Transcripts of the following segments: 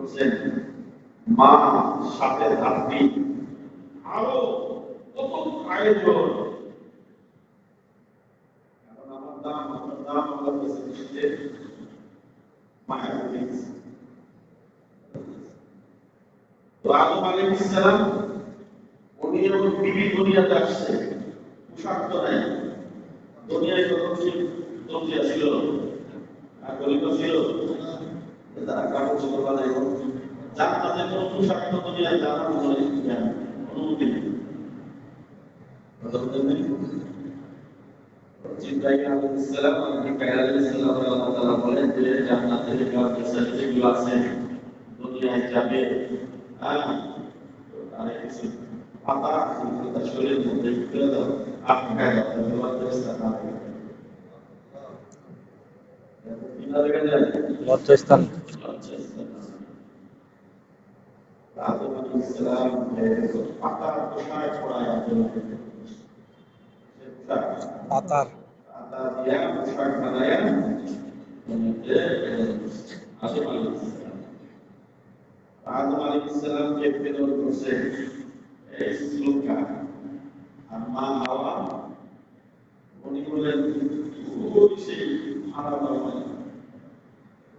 বলছেন মা সাথে হাতি আরও কত আয়োজন। এখন আমার দাম আমার দাম আমার কাছে দিতে মায়া তো আদম আলাইহিস সালাম উনি যখন বিবি দুনিয়াতে আসছে পোশাক তো নাই। দুনিয়ায় যখন সে দুনিয়া ছিল আর গরিব ছিল তারা কাপড় চোপড় বানাইব জান্নাতে কোনো পোশাক তো দুনিয়ায় জানা মনে অনুমতি নেই। অনুমতি নেই? জিব্রাইল আলাইহিস সালাম আর মিকাইল আলাইহিস সালাম আল্লাহ তাআলা বলেন যে, জান্নাতে যেগুলো আছে, দুনিয়ায় যাবে। তারা কিছু পাতা তার শরীরের মধ্যে ফেলে দাও আপনি খাই দাও তোমার ব্যবস্থা না লজ্জাস্থান পাতার। আদম করছে এই আর মা হাওয়া উনি বললেন ওই সেই আরাম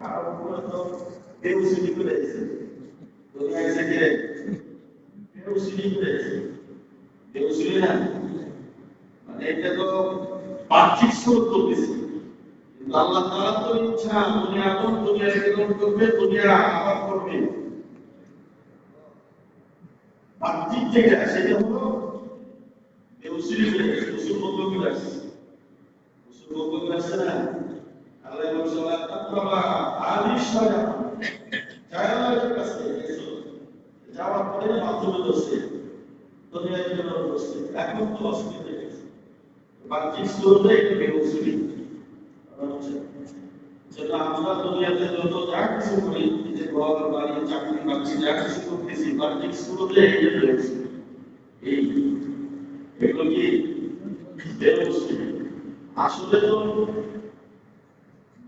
কারণ ওরা তো বেউসিলি করে এসেছে দুনিয়া এসে গিয়ে বেউসিলি করে এসেছে বেউসিলি না? মানে এটা তো বাহ্যিক স্বরূপ করতেছে কিন্তু আল্লাহ তাআলা তো ইচ্ছা দুনিয়া যেটা সেটা হলো আল্লাহ বলছে তাকবা আদি জায়ালের কাছে যাওয়ার পরে মাধ্যমে দোষে দুনিয়ার জন্য এখন তো অসুবিধা গেছে যেটা আমরা দুনিয়াতে যত যা যে চাকরি বাকরি যা কিছু বেউসিলি এই এগুলো কি আসলে তো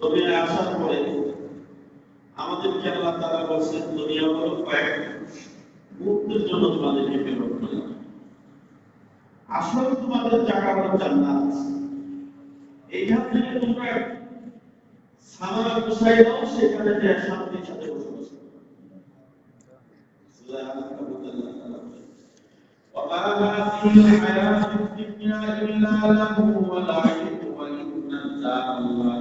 দুনিয়ায় আসার পরে আমাদেরকে আল্লাহ তারা বলছেন দুনিয়া হলো কয়েক মুহূর্তের জন্য তোমাদেরকে প্রেরণ করলাম আসলে তোমাদের জায়গা হলো জান্নাত এইখান থেকে তোমরা সামারা বসাই দাও সেখানে যে শান্তির সাথে বসবাস করো সুরা আল-কাবুত وما هذه الحياة الدنيا إلا له ولعب وإن الدار الآخرة لهي الحيوان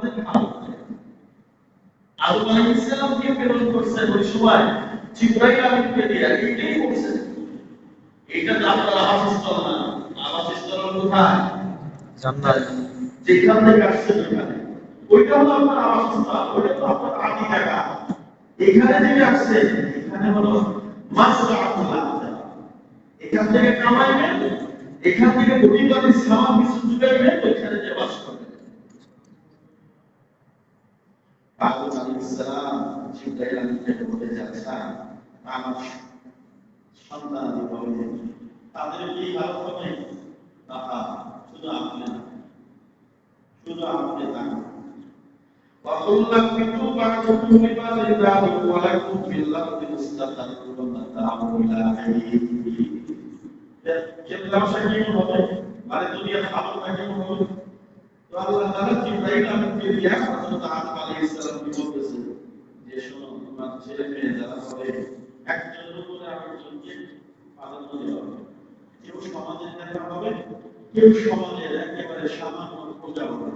তোমাদের ভালো আদম আলাইহিস প্রেরণ করছেন ওই সময় জিব্রাইল আমিনকে দিয়ে এইটাই করছেন। এইটা আপনার আবাসস্থল না। আবাসস্থল কোথায়? জান্নাত। যেখান থেকে আসছেন ওইখানে। ওইটা হলো আপনার আবাসস্থল ওইটা তো আপনার আদি জায়গা। এখানে থেকে আসছেন এখানে হলো এখান থেকে কামাইবেন এখান থেকে ওইখানে যে বাস আদম আলাইহিস সালাম জিব্রাইল আমিনকে বলে যাচ্ছেন আমার সন্তান দিব তাদের কি ভালো হবে তাহা শুধু আপনি না শুধু আপনি না وقل لك بعضكم لبعض دار ولكم في الارض مستقر ومتاع الى حين কেমন কেমন হবে মানে দুনিয়া ভালো না কেমন হবে তো আল্লাহ তাআলা জিব্রাইল আমাকে দিয়া হযরত আদম আলাইহিস সালাম কি বলতেছে? যে শোনো, তোমার ছেলে মেয়ে, যারা হবে একজনের উপরে আরেকজনকে প্রাধান্য দেওয়া হবে। কেউ সমাজের নেতা হবে, কেউ সমাজের একেবারে সামান্য প্রজা হবে।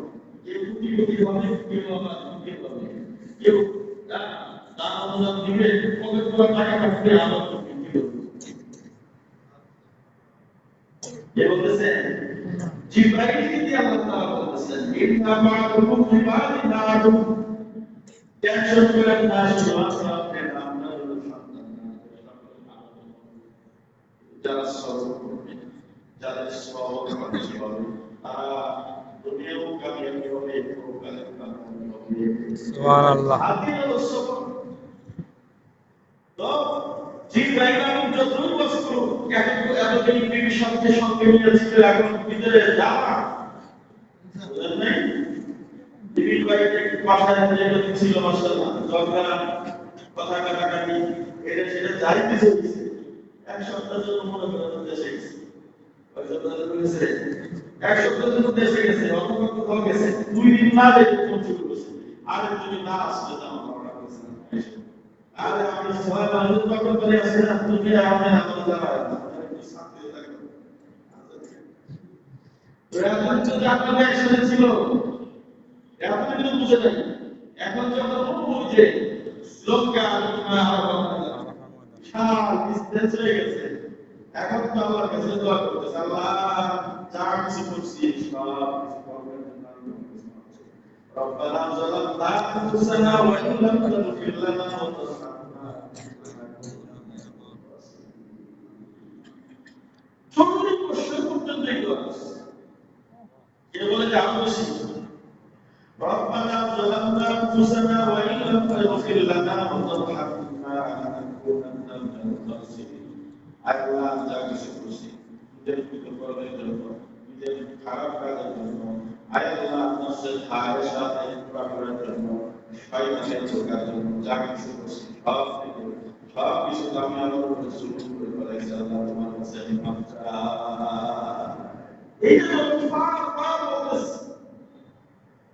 কেউ কোটিপতি হবে, কেউ আবার দুঃখী হবে। কেউ দান অনুদান দিবে করা টাকা রাখবে আবার দুঃখী হবে। কে বলতেছেন জিব্রাইলকে দিয়ে আল্লাহ তাআলা বলতেছেন ইন্না মা'আকুম বিবাদিন নাদু টেনশন করেন না শুধুমাত্র আপনার আপনার হলো সন্তান না, যারা সবর করবে যাদের সবর করবে হবে তারা দুনিয়াও কামিয়াবি হবে পরকালেও কামিয়াবি হবে সুবহানাল্লাহ হাতে হলো সবর তো জিব্রাইল আমিন যতই কষ্ট এখন এতদিন বিবি সঙ্গে সঙ্গে নিয়েছিল, এখন ভিতরে যাওয়া বুঝলেন নাই? বিবির বাড়িতে যেটা ছিল মাসাল্লাহ ঝগড়া কথা কাটাকাটি, এটা সেটা যাই কিছু এক সপ্তাহের জন্য দেশে গেছে। এক সপ্তাহের জন্য দেশে গেছে অন্য কোথাও গেছে। না দেখে শুরু করছে না আসলে লাগছে না। আরে আমি সবাই মানুষ তখন করে আসে না তুমি আমি আমাদের দ্বারা শান্তি থাকবে তো এখন যদি আপনাদের একসাথে ছিল এখন কিন্তু বুঝে নাই এখন যখন বুঝে শ্লোকা বিশাল ডিস্টেন্স হয়ে গেছে এখন তো আল্লাহর কাছে দোয়া করতেছে আল্লাহ যা কিছু করছি সব কিছু করবেন ربنا ظلمنا انفسنا وان لم تغفر لنا وترحمنا কে বলে যে আমি বেশি ربنا ظلمنا انفسنا وان لم تغفر لنا وترحمنا لنكونن من الخاسرين আল্লাহ যা কিছু করছি নিজের কৃতকর্মের জন্য নিজের খারাপ কাজের জন্য আয় আল্লাহ নফসের হায়ের সাথে করার জন্য শয়তানের ধোকার জন্য যা কিছু করছি সব থেকে সব কিছু তো আমি আমার উপরে জুলুম করে ফেলাইছি আল্লাহ তোমার কাছে আমি মাফ চাই এই